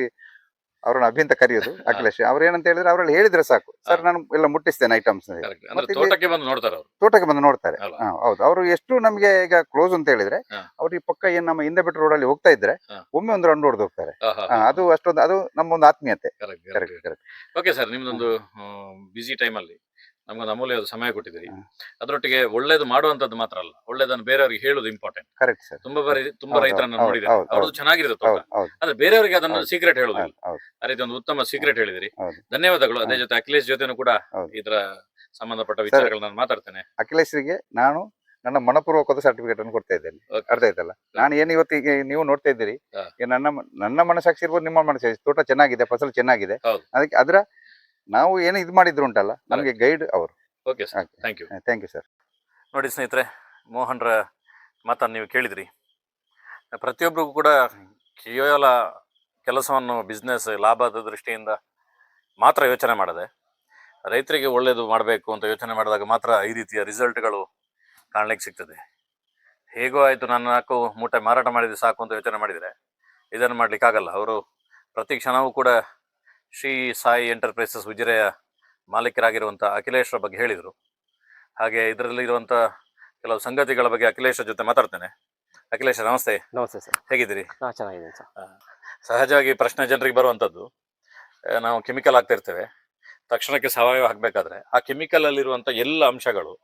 ಅವ್ರನ್ನ ಅಭಿಂತ ಕರೆಯೋದು ಅಖಿಲೇಶ್. ಅವ್ರು ಏನಂತ ಹೇಳಿದ್ರೆ ಅವ್ರಲ್ಲಿ ಹೇಳಿದ್ರೆ ಸಾಕು. ಸರ್ ನಾನು ಎಲ್ಲ ಮುಟ್ಟಿಸ್ತೇನೆ ಐಟಮ್ಸ್ ಕರೆಕ್ಟ್ ಅಂದ್ರೆ ಮತ್ತೆ ಇಲ್ಲಿ- ತೋಟಕ್ಕೆ ಬಂದು ನೋಡ್ತಾರೆ ಅವರು. ತೋಟಕ್ಕೆ ಬಂದು ನೋಡ್ತಾರೆ. ಅಲ್ವಾ? ಹಾ, ಹೌದು. ಅವರು ಎಷ್ಟು ನಮ್ಗೆ ಈಗ ಕ್ಲೋಸ್ ಅಂತ ಹೇಳಿದ್ರೆ ಹಾ. ಅವ್ರು ಈ ಪಕ್ಕ ಏನ್ ನಮ್ಮ ಹಿಂದೆ ಬಿಟ್ಟು ರೋಡಲ್ಲಿ ಹೋಗ್ತಾ ಇದ್ರೆ ಹಾ. ಒಮ್ಮೆ ಒಂದು ರೌಂಡ್ ಹೊಡೆದು ಹೋಗ್ತಾರೆ. ಹಾ, ಅದು ಅಷ್ಟೊಂದು ಅದು ನಮ್ಮ ಒಂದು ಆತ್ಮೀಯತೆ correct correct correct okay sir ನಿಮ್ದೊಂದು busy ಟೈಮಲ್ಲಿ ನಮ್ಗೊಂದು ಅಮೂಲ್ಯವಾದ ಸಮಯ ಕೊಟ್ಟಿದ್ದೀರಿ. ಅದರೊಟ್ಟಿಗೆ ಒಳ್ಳೇದು ಮಾಡುವಂತದ್ದು ಮಾತ್ರ ಅಲ್ಲ ಒಳ್ಳೇದನ್ನು ಬೇರೆಯವರಿಗೆ ಹೇಳುದು ಇಂಪಾರ್ಟೆಂಟ್ ಕರೆಕ್ಟ್ ಸರ್ ತುಂಬಾ ಬಾರಿ ತುಂಬಾ ರೈತರನ್ನ ಹೌದು, ಅವ್ರದ್ದು ಚೆನ್ನಾಗಿರುತ್ತೆ ಆದ್ರೆ ಬೇರೆಯವರಿಗೆ ಅದನ್ನ ಸೀಕ್ರೆಟ್ ಹೌದು ಆ ರೀತಿ ಒಂದು ಉತ್ತಮ ಸೀಕ್ರೆಟ್ ಹೇಳಿದಿರಿ. ಧನ್ಯವಾದಗಳು. ಅದೇ ಜೊತೆ ಅಖಿಲೇಶ್ ಜೊತೆನೂ ಕೂಡ. ಇದರ ಸಂಬಂಧಪಟ್ಟ ವಿಚಾರಗಳನ್ನ ನಾನು ಮಾತಾಡ್ತೇನೆ. ಅಖಿಲೇಶ್ರಿಗೆ ನಾನು ನನ್ನ ಮನಪೂರ್ವಕದ ಸರ್ಟಿಫಿಕೇಟ್ ಅನ್ನು ಕೊಡ್ತಾ ಇದ್ದೇನೆ. ಅರ್ಥ ಆಯ್ತಲ್ಲ? ನಾನು ಏನು ಇವತ್ತಿಗೆ ನೀವು ನೋಡ್ತಾ ಇದ್ದೀರಿ? ನನ್ನ ನನ್ನ ಮನಸ್ಸಾಕ್ಷಿ ಇರ್ಬೋದು ನಿಮ್ಮ ಮನಸ್ಸಾಕ್ಷಿ. ತೋಟ ಚೆನ್ನಾಗಿದೆ ಫಸಲು ಚೆನ್ನಾಗಿದೆ. ಅದಕ್ಕೆ ಅದರ ನಾವು ಏನು ಇದು ಮಾಡಿದ್ರು ಉಂಟಲ್ಲ ನಮಗೆ ಗೈಡ್ ಅವರು. Okay sir. Thank you thank you sir ನೋಡಿ ಸ್ನೇಹಿತರೆ ಮೋಹನ್ರ ಮಾತನ್ನು ನೀವು ಕೇಳಿದ್ರಿ. ಪ್ರತಿಯೊಬ್ಬರಿಗೂ ಕೂಡ ಕೇವಲ ಕೆಲಸವನ್ನು ಬಿಸ್ನೆಸ್ ಲಾಭದ ದೃಷ್ಟಿಯಿಂದ ಮಾತ್ರ ಯೋಚನೆ ಮಾಡದೆ ರೈತರಿಗೆ ಒಳ್ಳೆಯದು ಮಾಡಬೇಕು ಅಂತ ಯೋಚನೆ ಮಾಡಿದಾಗ ಮಾತ್ರ ಈ ರೀತಿಯ ರಿಸಲ್ಟ್ಗಳು ಕಾಣಲಿಕ್ಕೆ ಸಿಗ್ತದೆ. ಹೇಗೋ ಆಯಿತು ನಾನು ನಾಲ್ಕು ಮೂಟೆ ಮಾರಾಟ ಮಾಡಿದ್ರೆ ಸಾಕು ಅಂತ ಯೋಚನೆ ಮಾಡಿದರೆ ಇದನ್ನು ಮಾಡಲಿಕ್ಕಾಗಲ್ಲ. ಅವರು ಪ್ರತಿ ಕ್ಷಣವೂ ಕೂಡ ಶ್ರೀ ಸಾಯಿ ಎಂಟರ್ಪ್ರೈಸಸ್ ಉಜಿರೆಯ ಮಾಲೀಕರಾಗಿರುವಂಥ ಅಖಿಲೇಶ್ರ ಬಗ್ಗೆ ಹೇಳಿದರು. ಹಾಗೆ ಇದರಲ್ಲಿರುವಂಥ ಕೆಲವು ಸಂಗತಿಗಳ ಬಗ್ಗೆ ಅಖಿಲೇಶ ಜೊತೆ ಮಾತಾಡ್ತೇನೆ. ಅಖಿಲೇಶ ನಮಸ್ತೆ. ನಮಸ್ತೆ ಸರ್. ಹೇಗಿದ್ದೀರಿ? ನಾ ಚೆನ್ನಾಗಿದ್ದೀನಿ ಸರ್. ಸಹಜವಾಗಿ ಪ್ರಶ್ನೆ ಜನರಿಗೆ ಬರುವಂಥದ್ದು ನಾವು ಕೆಮಿಕಲ್ ಹಾಕ್ತಿರ್ತೇವೆ. ತಕ್ಷಣಕ್ಕೆ ಸಾವಯವ ಹಾಕಬೇಕಾದ್ರೆ ಆ ಕೆಮಿಕಲ್ ಅಲ್ಲಿರುವಂಥ ಎಲ್ಲ ಅಂಶಗಳು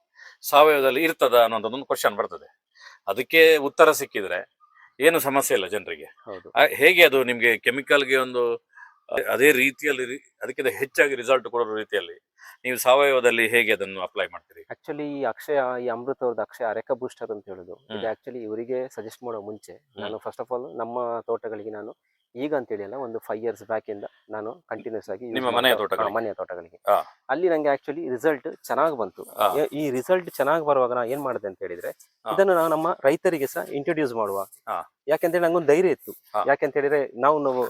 ಸಾವಯವದಲ್ಲಿ ಇರ್ತದ ಅನ್ನೋದೊಂದು ಕ್ವಶನ್ ಬರ್ತದೆ. ಅದಕ್ಕೆ ಉತ್ತರ ಸಿಕ್ಕಿದ್ರೆ ಏನು ಸಮಸ್ಯೆ ಇಲ್ಲ ಜನರಿಗೆ. ಹೇಗೆ ಅದು ನಿಮಗೆ ಕೆಮಿಕಲ್ಗೆ ಒಂದು ಅದೇ ರೀತಿಯಲ್ಲಿ ಅದಕ್ಕಿಂತ ಹೆಚ್ಚಾಗಿ ರಿಸಲ್ಟ್ ಕೊಡೋ ರೀತಿಯಲ್ಲಿ ನೀವು ಸಾವಯವದಲ್ಲಿ ಹೇಗೆ ಅದನ್ನು ಅಪ್ಲೈ ಮಾಡ್ತೀರಿ? ಆಕ್ಚುಲಿ ಈ ಅಕ್ಷಯ ಈ ಅಮೃತ ಅವ್ರದ್ದು ಅಕ್ಷಯ ಅರೆಕ ಬೂಸ್ಟರ್ ಅಂತ ಹೇಳುದು. ಇದು. ಆಕ್ಚುಲಿ ಇವರಿಗೆ ಸಜೆಸ್ಟ್ ಮಾಡೋ ಮುಂಚೆ ನಾನು ಫಸ್ಟ್ ಆಫ್ ಆಲ್ ನಮ್ಮ ತೋಟಗಳಿಗೆ ನಾನು ಈಗ ಅಂತೇಳಿ ಅಲ್ಲ ಒಂದು ಫೈವ್ ಇಯರ್ಸ್ ಬ್ಯಾಕ್ ಇಂದ ನಾನು ಕಂಟಿನ್ಯೂಸ್ ಆಗಿ ನಿಮ್ಮ ಮನೆಯ ತೋಟಗಳಿಗೆ? ಮನೆಯ ತೋಟಗಳಿಗೆ. ಅಲ್ಲಿ ನಂಗೆ ಆಕ್ಚುಲಿ ರಿಸಲ್ಟ್ ಚೆನ್ನಾಗಿ ಬಂತು. ಈ ರಿಸಲ್ಟ್ ಚೆನ್ನಾಗಿ ಬರುವಾಗ ನಾ ಏನ್ ಮಾಡಿದೆ ಅಂತ ಹೇಳಿದ್ರೆ ಇದನ್ನು ನಾವು ನಮ್ಮ ರೈತರಿಗೆ ಸಹ ಇಂಟ್ರೊಡ್ಯೂಸ್ ಮಾಡುವ. ಹಾ. ಯಾಕೆಂತೇಳಿ ನಂಗೊಂದು ಧೈರ್ಯ ಇತ್ತು. ಯಾಕಂತ ಯಾಕೆಂತ ಹೇಳಿದ್ರೆ ನಾವು ನಾವು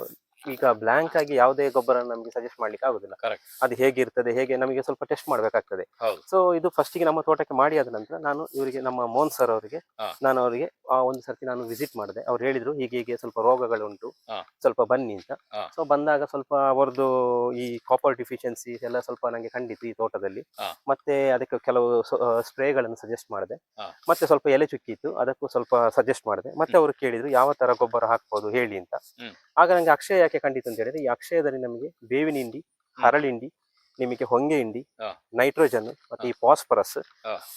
ಈಗ ಬ್ಲಾಂಕ್ ಆಗಿ ಯಾವುದೇ ಗೊಬ್ಬರ ನಮಗೆ ಸಜೆಸ್ಟ್ ಮಾಡ್ಲಿಕ್ಕೆ ಆಗುದಿಲ್ಲ ಕರೆಕ್ಟ್ ಅದು ಹೇಗಿರ್ತದೆ ಹೇಗೆ ನಮಗೆ ಸ್ವಲ್ಪ ಟೆಸ್ಟ್ ಮಾಡ್ಬೇಕಾಗ್ತದೆ ಹೌದು. ಸೊ ಇದು ಫಸ್ಟಿಗೆ ನಮ್ಮ ತೋಟಕ್ಕೆ ಮಾಡಿ ಆದ ನಂತರ ನಾನು ಇವರಿಗೆ ನಮ್ಮ ಮೋಹನ್ ಸರ್ ಅವರಿಗೆ ಹಾ. ನಾನು ಅವರಿಗೆ ಆ ಒಂದು ಸರ್ತಿ ನಾನು ವಿಸಿಟ್ ಮಾಡಿದೆ ಅವ್ರು ಹೇಳಿದ್ರು ಹೀಗೆ ಹೀಗೆ ಸ್ವಲ್ಪ ರೋಗಗಳುಂಟು ಹಾ. ಸ್ವಲ್ಪ ಬನ್ನಿ ಅಂತ ಹಾ. ಸೊ ಬಂದಾಗ ಸ್ವಲ್ಪ ಅವರದ್ದು ಈ ಕಾಪರ್ ಡಿಫಿಷಿಯನ್ಸಿ ಎಲ್ಲ ಸ್ವಲ್ಪ ನಂಗೆ ಕಂಡಿತ್ತು ಈ ತೋಟದಲ್ಲಿ ಹಾ. ಮತ್ತೆ ಅದಕ್ಕೆ ಕೆಲವು ಸ್ಪ್ರೇಗಳನ್ನು ಸಜೆಸ್ಟ್ ಮಾಡಿದೆ ಹಾ. ಮತ್ತೆ ಸ್ವಲ್ಪ ಎಲೆ ಚುಕ್ಕಿತ್ತು ಅದಕ್ಕೂ ಸ್ವಲ್ಪ ಸಜೆಸ್ಟ್ ಮಾಡಿದೆ ಮತ್ತೆ ಅವರು ಕೇಳಿದ್ರು ಯಾವ ತರ ಗೊಬ್ಬರ ಹಾಕ್ಬೋದು ಹೇಳಿ ಅಂತ ಹ್ಮ್. ಆಗ ನಂಗೆ ಅಕ್ಷಯ ಯಾಕೆ ಖಂಡಿತ ಅಂತ ಹೇಳಿದ್ರೆ ಈ ಅಕ್ಷಯದಲ್ಲಿ ನಮಗೆ ಬೇವಿನ ಹಿಂಡಿ ಹರಳಿಂಡಿ ನಿಮಗೆ ಹೊಂಗೆ ಹಿಂಡಿ. ನೈಟ್ರೋಜನ್ ಮತ್ತೆ ಈ ಫಾಸ್ಫರಸ್.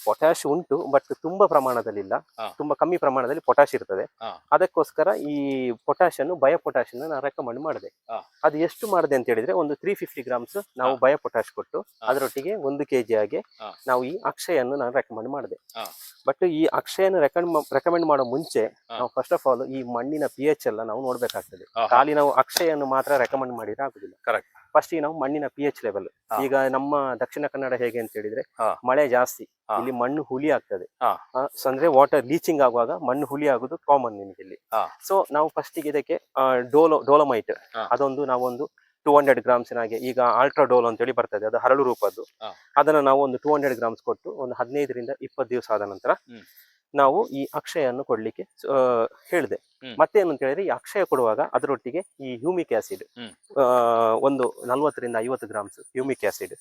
ಪೊಟ್ಯಾಶ್ ಉಂಟು ಬಟ್ ತುಂಬಾ ಪ್ರಮಾಣದಲ್ಲಿ ಇಲ್ಲ ತುಂಬಾ ಕಮ್ಮಿ ಪ್ರಮಾಣದಲ್ಲಿ ಪೊಟ್ಯಾಶ್ ಇರ್ತದೆ ಅದಕ್ಕೋಸ್ಕರ ಈ ಪೊಟ್ಯಾಶ್ ಅನ್ನು ಬಯೋ ಪೊಟ್ಯಾಶ್ ಅನ್ನು ನಾನು ರೆಕಮೆಂಡ್ ಮಾಡಿದೆ ಅದು ಎಷ್ಟು ಮಾಡಿದೆ ಅಂತ ಹೇಳಿದ್ರೆ ಒಂದು ತ್ರೀ ಫಿಫ್ಟಿ ಗ್ರಾಮ್ಸ್ ನಾವು. ಬಯೋ ಪೊಟ್ಯಾಶ್ ಕೊಟ್ಟು. ಅದರೊಟ್ಟಿಗೆ ಒಂದು ಕೆಜಿ ಆಗಿ ಹಾ. ನಾವು ಈ ಅಕ್ಷಯನ್ನು ನಾನು ರೆಕಮೆಂಡ್ ಮಾಡಿದೆ ಬಟ್ ಈ ಅಕ್ಷಯನ್ನು ರೆಕಮೆಂಡ್ ರೆಕಮೆಂಡ್ ಮಾಡೋ ಮುಂಚೆ ನಾವು ಫಸ್ಟ್ ಆಫ್ ಆಲ್ ಈ ಮಣ್ಣಿನ ಪಿ ಎಚ್ ಎಲ್ಲ ನಾವು ನೋಡ್ಬೇಕಾಗ್ತದೆ. ಖಾಲಿ ನಾವು ಅಕ್ಷಯನ್ನು ಮಾತ್ರ ರೆಕಮೆಂಡ್ ಮಾಡಿದ್ರೆ ಆಗುದಿಲ್ಲ Correct. ಫಸ್ಟ್ ನಾವು ಮಣ್ಣಿನ ಪಿ ಎಚ್ ಲೆವೆಲ್ ಈಗ ನಮ್ಮ ದಕ್ಷಿಣ ಕನ್ನಡ ಹೇಗೆ ಅಂತ ಹೇಳಿದ್ರೆ ಮಳೆ ಜಾಸ್ತಿ ಇಲ್ಲಿ ಮಣ್ಣು ಹುಳಿ ಆಗ್ತದೆ. ಅಂದ್ರೆ ವಾಟರ್ ಲೀಚಿಂಗ್ ಆಗುವಾಗ ಮಣ್ಣು ಹುಳಿ ಆಗುದು ಕಾಮನ್ ನಿಮಗೆ ಇಲ್ಲಿ. ಸೊ ನಾವು ಫಸ್ಟ್ ಇದಕ್ಕೆ ಡೋಲೋ ಡೋಲಮೈಟ್. ಅದೊಂದು ನಾವೊಂದು ಟೂ ಹಂಡ್ರೆಡ್ ಗ್ರಾಮ್ಸ್ ಹಾಗೆ ಈಗ ಅಲ್ಟ್ರಾ ಡೋಲ್ ಅಂತ ಹೇಳಿ ಬರ್ತದೆ ಅದು ಹರಳು ರೂಪದ್ದು. ಅದನ್ನ ನಾವು ಒಂದು ಟೂ ಹಂಡ್ರೆಡ್ ಗ್ರಾಮ್ಸ್ ಕೊಟ್ಟು ಒಂದು ಹದಿನೈದರಿಂದ ಇಪ್ಪತ್ತು ದಿವಸ ಆದ ನಂತರ. ನಾವು ಈ ಅಕ್ಷಯನ್ನು ಕೊಡ್ಲಿಕ್ಕೆ ಹೇಳಿದೆ. ಮತ್ತೆ ಮತ್ತೇನು ಅಂತ ಹೇಳಿದ್ರೆ ಈ ಅಕ್ಷಯ ಕೊಡುವಾಗ ಅದರೊಟ್ಟಿಗೆ ಈ ಹ್ಯೂಮಿಕ್ ಆಸಿಡ್. ಒಂದು ನಲ್ವತ್ತರಿಂದ ಐವತ್ತು ಗ್ರಾಮ್ಸ್ ಹ್ಯೂಮಿಕ್ ಆಸಿಡ್.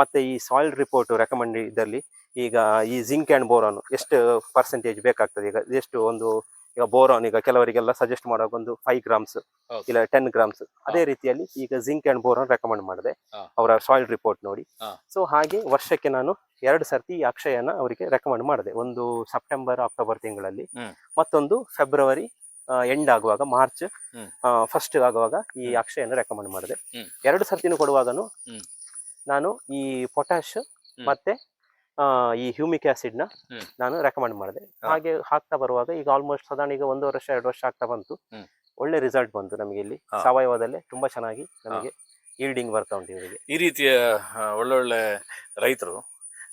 ಮತ್ತೆ ಈ ಸಾಯಿಲ್ ರಿಪೋರ್ಟ್ ರೆಕಮೆಂಡ್ ಇದರಲ್ಲಿ ಈಗ ಈ ಜಿಂಕ್ ಅಂಡ್ ಬೋರಾನ್ ಎಷ್ಟು ಪರ್ಸೆಂಟೇಜ್ ಬೇಕಾಗ್ತದೆ? ಈಗ ಎಷ್ಟು ಒಂದು ಈಗ ಬೋರಾನ್ ಈಗ ಕೆಲವರಿಗೆಲ್ಲ ಸಜೆಸ್ಟ್ ಮಾಡುವಾಗ ಒಂದು ಫೈವ್ ಗ್ರಾಮ್ಸ್ ಇಲ್ಲ ಟೆನ್ ಗ್ರಾಮ್ಸ್ ಅದೇ ರೀತಿಯಲ್ಲಿ ಈಗ ಜಿಂಕ್ ಅಂಡ್ ಬೋರಾನ್ ರೆಕಮೆಂಡ್ ಮಾಡಿದೆ. ಅವರ ಸಾಯಿಲ್ ರಿಪೋರ್ಟ್ ನೋಡಿ. ಸೊ ಹಾಗೆ ವರ್ಷಕ್ಕೆ ನಾನು ಎರಡು ಸರ್ತಿ ಈ ಅಕ್ಷಯನ ಅವರಿಗೆ ರೆಕಮೆಂಡ್ ಮಾಡಿದೆ. ಒಂದು ಸೆಪ್ಟೆಂಬರ್ ಅಕ್ಟೋಬರ್ ತಿಂಗಳಲ್ಲಿ. ಮತ್ತೊಂದು ಫೆಬ್ರವರಿ ಎಂಡ್ ಆಗುವಾಗ ಮಾರ್ಚ್ ಫಸ್ಟ್ ಆಗುವಾಗ ಈ. ಅಕ್ಷಯನ ರೆಕಮೆಂಡ್ ಮಾಡಿದೆ. ಎರಡು ಸರ್ತಿನೂ ಕೊಡುವಾಗನು ನಾನು ಈ ಪೊಟ್ಯಾಶ್ ಮತ್ತೆ ಈ ಹ್ಯೂಮಿಕ್ ಆಸಿಡ್ನ ನಾನು ರೆಕಮೆಂಡ್ ಮಾಡಿದೆ. ಹಾಗೆ ಹಾಕ್ತಾ ಬರುವಾಗ ಈಗ ಆಲ್ಮೋಸ್ಟ್ ಸಾಧಾರಣ ಈಗ ಒಂದು ವರ್ಷ ಎರಡು ವರ್ಷ ಆಗ್ತಾ ಬಂತು. ಒಳ್ಳೆ ರಿಸಲ್ಟ್ ಬಂತು ನಮಗೆ ಇಲ್ಲಿ. ಸಾವಯವದಲ್ಲೇ ತುಂಬಾ ಚೆನ್ನಾಗಿ ನಮಗೆ ಈಲ್ಡಿಂಗ್ ಬರ್ತಾ ಉಂಟು ಇವರಿಗೆ. ಈ ರೀತಿಯ ಒಳ್ಳೊಳ್ಳೆ ರೈತರು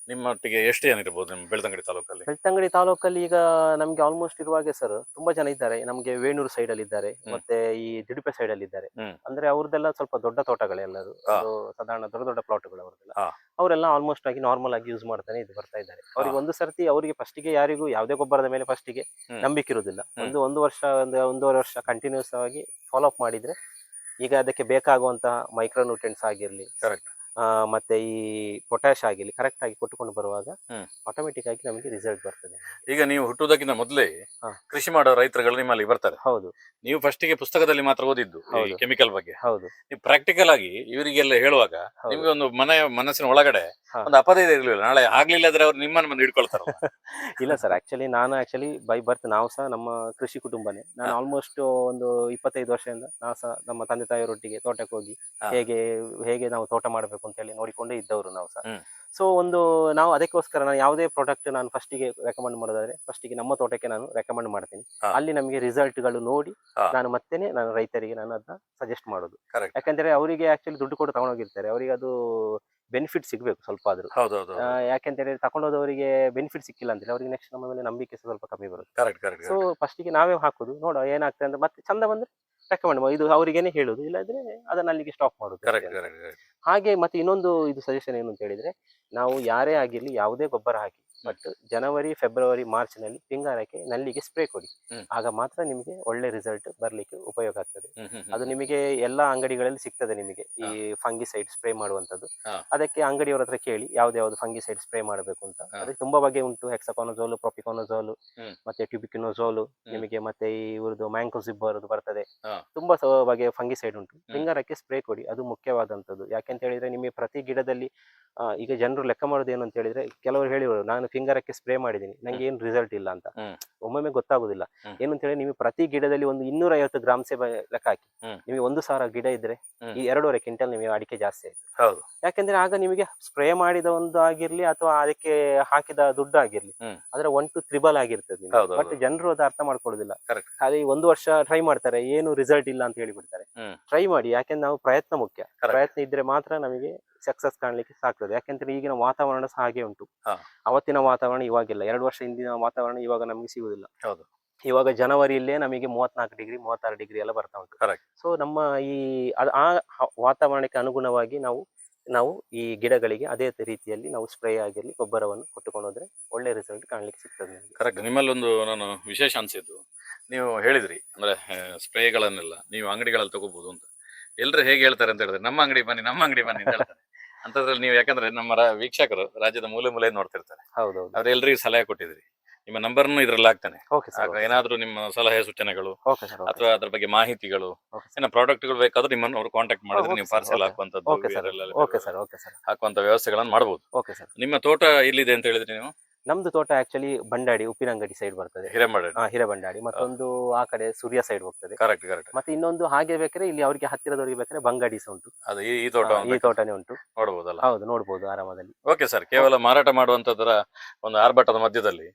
ನಿಮ್ಮೊಟ್ಟಿಗೆ ಎಷ್ಟು ಜನ ಇರ್ಬೋದು ನಿಮ್ಮ ಬೆಳ್ತಂಗಡಿ ತಾಲೂಕಲ್ಲಿ ಬೆಳ್ತಂಗಡಿ ತಾಲೂಕಲ್ಲಿ ಈಗ ನಮ್ಗೆ ಆಲ್ಮೋಸ್ಟ್ ಇರುವಾಗೆ ಸರ್ ತುಂಬಾ ಜನ ಇದ್ದಾರೆ ನಮ್ಗೆ ವೇಣೂರು ಸೈಡ್ ಅಲ್ಲಿ ಇದ್ದಾರೆ ಮತ್ತೆ ಈ ದಿಡುಪೆ ಸೈಡ್ ಅಲ್ಲಿ ಇದ್ದಾರೆ ಹ್ಮ್. ಅಂದ್ರೆ ಅವ್ರದ್ದೆಲ್ಲ ಸ್ವಲ್ಪ ದೊಡ್ಡ ತೋಟಗಳೇ ಎಲ್ಲರೂ ಹಾ. ಅದು ಸಾಧಾರಣ ದೊಡ್ಡ ದೊಡ್ಡ ಪ್ಲಾಟ್ಗಳು ಅವ್ರದ್ದೆಲ್ಲ ಹಾ. ಅವರೆಲ್ಲ ಆಲ್ಮೋಸ್ಟ್ ಆಗಿ ನಾರ್ಮಲ್ ಆಗಿ ಯೂಸ್ ಮಾಡ್ತಾನೆ ಇದು ಬರ್ತಾ ಇದ್ದಾರೆ ಅವ್ರಿಗೆ ಒಂದು ಸರ್ತಿ ಅವರಿಗೆ ಫಸ್ಟಿಗೆ ಯಾರಿಗೂ ಯಾವುದೇ ಗೊಬ್ಬರದ ಮೇಲೆ ಫಸ್ಟಿಗೆ ಹ್ಮ್. ನಂಬಿಕೆ ಇರುವುದಿಲ್ಲ ಹ್ಮ್. ಒಂದು ಒಂದು ವರ್ಷ ಒಂದು ಒಂದೂವರೆ ವರ್ಷ ಕಂಟಿನ್ಯೂಸ್ ಆಗಿ ಫಾಲೋ ಅಪ್ ಮಾಡಿದ್ರೆ ಈಗ ಅದಕ್ಕೆ ಬೇಕಾಗುವಂತಹ ಮೈಕ್ರೋನ್ಯೂಟ್ರಿಯೆಂಟ್ಸ್ ಆಗಿರ್ಲಿ Correct. ಆ, ಮತ್ತೆ ಈ ಪೊಟ್ಯಾಶ್ ಆಗಿರಲಿ ಕರೆಕ್ಟ್ ಆಗಿ ಕೊಟ್ಟುಕೊಂಡು ಬರುವಾಗ. ಆಟೋಮೆಟಿಕ್ ಆಗಿ ನಮಗೆ ರಿಸಲ್ಟ್ ಬರ್ತದೆ. ಈಗ ನೀವು ಹುಟ್ಟುವುದಕ್ಕಿಂತ ಮೊದಲೇ ಕೃಷಿ ಮಾಡೋ ರೈತರುಗಳು ನಿಮ್ಮಲ್ಲಿ ಬರ್ತಾರೆ. ಹೌದು. ನೀವು ಫಸ್ಟಿಗೆ ಪುಸ್ತಕದಲ್ಲಿ ಮಾತ್ರ ಓದಿದ್ದು ಕೆಮಿಕಲ್ ಬಗ್ಗೆ. ಹೌದು. ನೀವು ಪ್ರಾಕ್ಟಿಕಲ್ ಆಗಿ ಇವರಿಗೆಲ್ಲ ಹೇಳುವಾಗ. ನಿಮ್ಗೆ ಒಂದು ಮನೆ ಮನಸ್ಸಿನ ಒಳಗಡೆ ಒಂದು ಒಂದು ಅಪದೇ ಇರಲಿಲ್ಲ. ನಾಳೆ ಆಗ್ಲಿಲ್ಲ ಆದ್ರೆ ಅವ್ರು ನಿಮ್ಮನ್ನು ಬಂದು ಹಿಡ್ಕೊಳ್ತಾರೆ ಇಲ್ಲ ಸರ್ ಆಕ್ಚುಲಿ ನಾನು ಆಕ್ಚುಲಿ ಬೈ ಬರ್ತ್ ನಾವು ಸಹ ನಮ್ಮ ಕೃಷಿ ಕುಟುಂಬನೇ. ನಾನು ಆಲ್ಮೋಸ್ಟ್ ಒಂದು ಇಪ್ಪತ್ತೈದು ವರ್ಷದಿಂದ ನಾವು ಸಹ ನಮ್ಮ ತಂದೆ ತಾಯಿಯರೊಟ್ಟಿಗೆ ತೋಟಕ್ಕೆ ಹೋಗಿ ಹೇಗೆ ಹೇಗೆ ನಾವು ತೋಟ ಮಾಡಬೇಕು ಅಂತ ಹೇಳಿ ನೋಡಿಕೊಂಡೇ ಇದ್ದವರು ನಾವು ಸರ್. ಸೊ ಒಂದು ನಾವು ಅದಕ್ಕೋಸ್ಕರ ನಾನು ಯಾವುದೇ ಪ್ರಾಡಕ್ಟ್ ನಾನು ಫಸ್ಟಿಗೆ ರೆಕಮೆಂಡ್ ಮಾಡೋದಾದ್ರೆ ಫಸ್ಟಿಗೆ ನಮ್ಮ ತೋಟಕ್ಕೆ ನಾನು ರೆಕಮೆಂಡ್ ಮಾಡ್ತೀನಿ. ಅಲ್ಲಿ ನಮಗೆ ರಿಸಲ್ಟ್ಗಳು ನೋಡಿ ನಾನು ಮತ್ತೆನೆ ನಾನು ರೈತರಿಗೆ ನಾನು ಅದನ್ನ ಸಜೆಸ್ಟ್ ಮಾಡೋದು. ಕರೆಕ್ಟ್ ಯಾಕಂದ್ರೆ ಅವರಿಗೆ ಆಕ್ಚುಲಿ ದುಡ್ಡು ಕೊಟ್ಟು ತಗೊಂಡೋಗಿರ್ತಾರೆ. ಅವರಿಗೆ ಅದು ಬೆನಿಫಿಟ್ ಸಿಗಬೇಕು ಸ್ವಲ್ಪ ಆದ್ರೂ. ಹೇಳಿದ್ರೆ ತಗೊಂಡೋದವರಿಗೆ ಬೆನಿಫಿಟ್ ಸಿಕ್ಕಿಲ್ಲ ಅಂದ್ರೆ ಅವರಿಗೆ ನೆಕ್ಸ್ಟ್ ನಮ್ಮ ಮೇಲೆ ನಂಬಿಕೆ ಸ್ವಲ್ಪ ಕಮ್ಮಿ ಬರುತ್ತೆ. ಸೊ ಫಸ್ಟಿಗೆ ನಾವೇ ಹಾಕೋದು. ನೋಡೋ ಏನಾಗ್ತದೆ ಅಂದ್ರೆ ಮತ್ತೆ ಚಂದ ಬಂದ್ರೆ ರೆಕಮೆಂಡ್ ಇದು ಅವರಿಗೇನೆ ಹೇಳುದು ಇಲ್ಲಾದ್ರೆ ಅದನ್ನ ಅಲ್ಲಿಗೆ ಸ್ಟಾಪ್ ಮಾಡುದು ಹಾಗೆ ಮತ್ತೆ ಇನ್ನೊಂದು ಇದು ಸಜೆಷನ್ ಏನು ಅಂತ ಹೇಳಿದ್ರೆ ನಾವು ಯಾರೇ ಆಗಿರ್ಲಿ ಯಾವುದೇ ಗೊಬ್ಬರ ಹಾಕಿ ಬಟ್ ಜನವರಿ ಫೆಬ್ರವರಿ ಮಾರ್ಚ್ನಲ್ಲಿ ಪಿಂಗಾರಕ್ಕೆ ನಲ್ಲಿಗೆ ಸ್ಪ್ರೇ ಕೊಡಿ. ಆಗ ಮಾತ್ರ ನಿಮಗೆ ಒಳ್ಳೆ ರಿಸಲ್ಟ್ ಬರ್ಲಿಕ್ಕೆ ಉಪಯೋಗ ಆಗ್ತದೆ. ಅದು ನಿಮಗೆ ಎಲ್ಲಾ ಅಂಗಡಿಗಳಲ್ಲಿ ಸಿಗ್ತದೆ ನಿಮಗೆ. ಈ ಫಂಗಿಸೈಡ್ ಸ್ಪ್ರೇ ಮಾಡುವಂತದ್ದು ಅದಕ್ಕೆ ಅಂಗಡಿಯವರ ಹತ್ರ ಕೇಳಿ ಯಾವ್ದು ಯಾವ್ದು ಫಂಗಿಸೈಡ್ ಸ್ಪ್ರೇ ಮಾಡಬೇಕು ಅಂತ. ಅದಕ್ಕೆ ತುಂಬಾ ಬಗೆ ಉಂಟು. ಹೆಕ್ಸಕಾನಜೋಲು ಪ್ರೊಪಿಕಾನಜೋಲು ಮತ್ತೆ ಟ್ಯೂಬಿಕಿನೋಜೋಲು ನಿಮಗೆ ಮತ್ತೆ ಈ ಮ್ಯಾಂಕೋಸಿಬ್ ಅವರದ್ದು ಬರ್ತದೆ. ತುಂಬಾ ಬಗೆಯ ಫಂಗಿಸೈಡ್ ಉಂಟು. ಫಿಂಗರಕ್ಕೆ ಸ್ಪ್ರೇ ಕೊಡಿ. ಅದು ಮುಖ್ಯವಾದಂತದ್ದು ಯಾಕೆಂತ ಹೇಳಿದ್ರೆ ನಿಮಗೆ ಪ್ರತಿ ಗಿಡದಲ್ಲಿ ಈಗ ಜನರು ಲೆಕ್ಕ ಮಾಡೋದು ಏನು ಅಂತ ಹೇಳಿದ್ರೆ ಕೆಲವರು ಹೇಳಿವರು ನಾನು ಫಿಂಗರಕ್ಕೆ ಸ್ಪ್ರೇ ಮಾಡಿದ್ದೀನಿ ನಂಗೆ ಏನು ರಿಸಲ್ಟ್ ಇಲ್ಲ ಅಂತ. ಒಮ್ಮೊಮ್ಮೆ ಗೊತ್ತಾಗುದಿಲ್ಲ. ಏನಂತ ಹೇಳಿ ನೀವು ಪ್ರತಿ ಗಿಡದಲ್ಲಿ ಒಂದು ಇನ್ನೂರ ಐವತ್ತು ಗ್ರಾಮ್ಸೆ ಲೆಕ್ಕ ಹಾಕಿ. ನಿಮಗೆ ಒಂದು ಸಾವಿರ ಗಿಡ ಇದ್ರೆ. ಈ ಎರಡೂವರೆ ಕ್ವಿಂಟಲ್ ನಿಮಗೆ ಅಡಿಕೆ ಜಾಸ್ತಿ ಆಯ್ತು. ಹೌದು. ಯಾಕೆಂದ್ರೆ ಆಗ ನಿಮಗೆ ಸ್ಪ್ರೇ ಮಾಡಿದ ಒಂದು ಆಗಿರ್ಲಿ ಅಥವಾ ಅದಕ್ಕೆ ಹಾಕಿದ ದುಡ್ಡು ಆಗಿರ್ಲಿ ಅದ್ರ ಒನ್ ಟು ತ್ರಿಬಲ್ ಆಗಿರ್ತದೆ ಹೌದು, ಬಟ್. ಜನರು ಅದು ಅರ್ಥ ಮಾಡ್ಕೊಳ್ಳೋದಿಲ್ಲ. ಅದೇ ಒಂದು ವರ್ಷ ಟ್ರೈ ಮಾಡ್ತಾರೆ ಏನು ರಿಸಲ್ಟ್ ಇಲ್ಲ ಅಂತ ಹೇಳಿ ಬಿಡ್ತಾರೆ ಟ್ರೈ ಮಾಡಿ ಯಾಕೆಂದ್ರೆ ನಾವು ಪ್ರಯತ್ನ ಮುಖ್ಯ. ಪ್ರಯತ್ನ ಇದ್ರೆ ಮಾತ್ರ ನಮಗೆ ಸಕ್ಸಸ್ ಕಾಣಲಿಕ್ಕೆ ಸಾಕ್ತದೆ. ಯಾಕೆಂದ್ರೆ ಈಗಿನ ವಾತಾವರಣ ಸಹ ಹಾಗೆ ಉಂಟು. ಅವತ್ತಿನ ವಾತಾವರಣ ಇವಾಗಿಲ್ಲ. ಎರಡು ವರ್ಷ ಹಿಂದಿನ ವಾತಾವರಣ ಇವಾಗ ನಮಗೆ ಸಿಗುವುದಿಲ್ಲ. ಹೌದು. ಇವಾಗ ಜನವರಿಯಲ್ಲೇ ನಮಗೆ ಮೂವತ್ನಾಲ್ಕು ಡಿಗ್ರಿ ಮೂವತ್ತಾರು ಡಿಗ್ರಿ ಎಲ್ಲ ಬರ್ತಾ ಉಂಟು. ಸೊ ನಮ್ಮ ಈ ಆ ವಾತಾವರಣಕ್ಕೆ ಅನುಗುಣವಾಗಿ ನಾವು ನಾವು ಈ ಗಿಡಗಳಿಗೆ ಅದೇ ರೀತಿಯಲ್ಲಿ ನಾವು ಸ್ಪ್ರೇ ಆಗಿರಲಿ ಗೊಬ್ಬರವನ್ನು ಕೊಟ್ಟುಕೊಂಡು ಹೋದ್ರೆ ಒಳ್ಳೆ ರಿಸಲ್ಟ್ ಕಾಣಲಿಕ್ಕೆ ಸಿಗ್ತದೆ ಕರೆಕ್ಟ್ ಕರೆಕ್ಟ್ ನಿಮ್ಮಲ್ಲೊಂದು ನಾನು ವಿಶೇಷ ಅನಿಸಿದ್ದು. ನೀವು ಹೇಳಿದ್ರಿ ಅಂದ್ರೆ ಸ್ಪ್ರೇಗಳನ್ನೆಲ್ಲ ನೀವು ಅಂಗಡಿಗಳಲ್ಲಿ ತಗೋಬಹುದು ಅಂತ. ಎಲ್ಲರೂ ಹೇಗೆ ಹೇಳ್ತಾರೆ ಅಂತ ಹೇಳಿದ್ರೆ ನಮ್ಮ ಅಂಗಡಿ ಬನ್ನಿ ನಮ್ಮ ಅಂಗಡಿ ಬನ್ನಿ ಅಂತ ಹೇಳ್ತಾರೆ. ಅಂತದ್ರಲ್ಲಿ ನೀವು ಯಾಕಂದ್ರೆ ನಮ್ಮ ರಾ- ವೀಕ್ಷಕರು ರಾಜ್ಯದ ಮೂಲೆ ಮೂಲೆ ನೋಡ್ತಿರ್ತಾರೆ. ಹೌದೌದು. ಅವ್ರೆಲ್ಲರಿಗೂ ಸಲಹೆ ಕೊಟ್ಟಿದ್ರಿ. ನಿಮ್ಮ ನಂಬರ್ನು ಇದ್ರಲ್ಲಿ ಹಾಕ್ತಾನೆ ಓಕೆ ಸರ್ ಆಗ ಏನಾದ್ರೂ ನಿಮ್ಮ ಸಲಹೆ ಸೂಚನೆಗಳು ಓಕೆ ಸರ್ ಅಥವಾ ಅದ್ರ ಬಗ್ಗೆ ಮಾಹಿತಿಗಳು Okay, ಏನೋ ಪ್ರಾಡಕ್ಟ್ಗಳು ಬೇಕಾದ್ರೂ ನಿಮ್ಮನ್ನು ಅವರು ಕಾಂಟ್ಯಾಕ್ಟ್ ಮಾಡಿದ್ರೆ Okay, ನೀವು sir, parcel okay. Okay sir okay sir okay sir ಹಾಕುವಂತ ವ್ಯವಸ್ಥೆಗಳನ್ನ ಮಾಡಬಹುದು ಓಕೆ ಸರ್ ನಿಮ್ಮ ತೋಟ ಇಲ್ಲಿದೆ ಅಂತ ಹೇಳಿದ್ರಿ ನೀವು? ನಮ್ದು ತೋಟ ಆಕ್ಚುಲಿ ಬಂಡಾಡಿ ಉಪ್ಪಿನಂಗಡಿ ಸೈಡ್ ಬರ್ತದೆ. ಹಿರೇಮಡ ಹಾ ಹಿರೇಬಂಡಾಡಿ. ಮತ್ತೊಂದು ಆ ಕಡೆ ಸೂರ್ಯ ಸೈಡ್ ಹೋಗ್ತದೆ. ಕರೆಕ್ಟ್ ಕರೆಕ್ಟ್ ಮತ್ತೆ ಇನ್ನೊಂದು ಹಾಗೆ ಬೇಕಾದ್ರೆ ಇಲ್ಲಿ ಅವರಿಗೆ ಹತ್ತಿರದವರಿಗೆ ಬೇಕಾದ್ರೆ ಬಂಗಾಡಿ ಸಹ ಉಂಟು. ಅದು ಈ ಈ ತೋಟ ಈ ತೋಟನೇ ಉಂಟು. ನೋಡಬಹುದಲ್ಲ ಹೌದು ನೋಡಬಹುದು ಆರಾಮದಲ್ಲಿ. ಓಕೆ ಸರ್ ಕೇವಲ ಮಾರಾಟ ಮಾಡುವಂತದರ ಒಂದು ಆರ್ಭಟದ ಮಧ್ಯದಲ್ಲಿ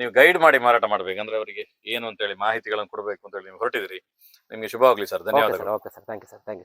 ನೀವು ಗೈಡ್ ಮಾಡಿ ಮಾರಾಟ ಮಾಡ್ಬೇಕಂದ್ರೆ ಅವರಿಗೆ ಏನು ಅಂತ ಹೇಳಿ ಮಾಹಿತಿಗಳನ್ನು ಕೊಡಬೇಕು ಅಂತ ಹೇಳಿ ನೀವು ಹೊರಟಿದ್ರಿ ನಿಮ್ಗೆ ಶುಭವಾಗ್ಲಿ ಸರ್ ಧನ್ಯವಾದಗಳು. Okay sir thank you sir thank you